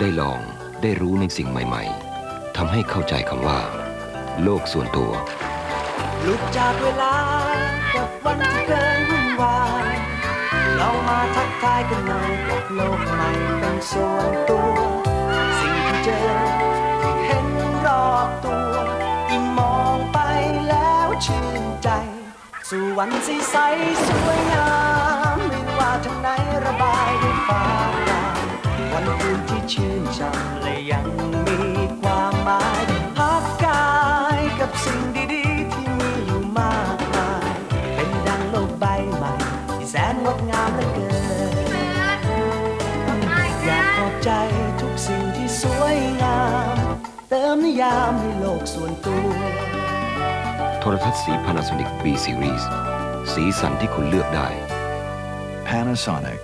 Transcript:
ได้ลองได้รู้ในสิ่งใหม่ ๆทำให้เข้าใจคำว่า โลกส่วนตัว ลุกจากเวลากับวันที่เคยวุ่นวายเรามาทักทายกันหน่อยกับโลกใหม่เป็นส่วนตัว สิ่งที่เจอที่เห็นรอบตัวยิ่งมองไปแล้วชื่นใจสู่วันสีใสสวยงามไม่ว่าทางไหนระบายด้วย ชื่นช่ำและยังมีความหมายพักกายกับสิ่งดีๆ ที่มีอยู่มากมาย เป็นดังโลกใบใหม่ที่แสนงดงามเหลือเกิน อยากขอบใจทุกสิ่งที่สวยงาม เติมนิยามให้โลกส่วนตัว โทรทัศน์สี Panasonic B Series สีสันที่คุณเลือกได้ Panasonic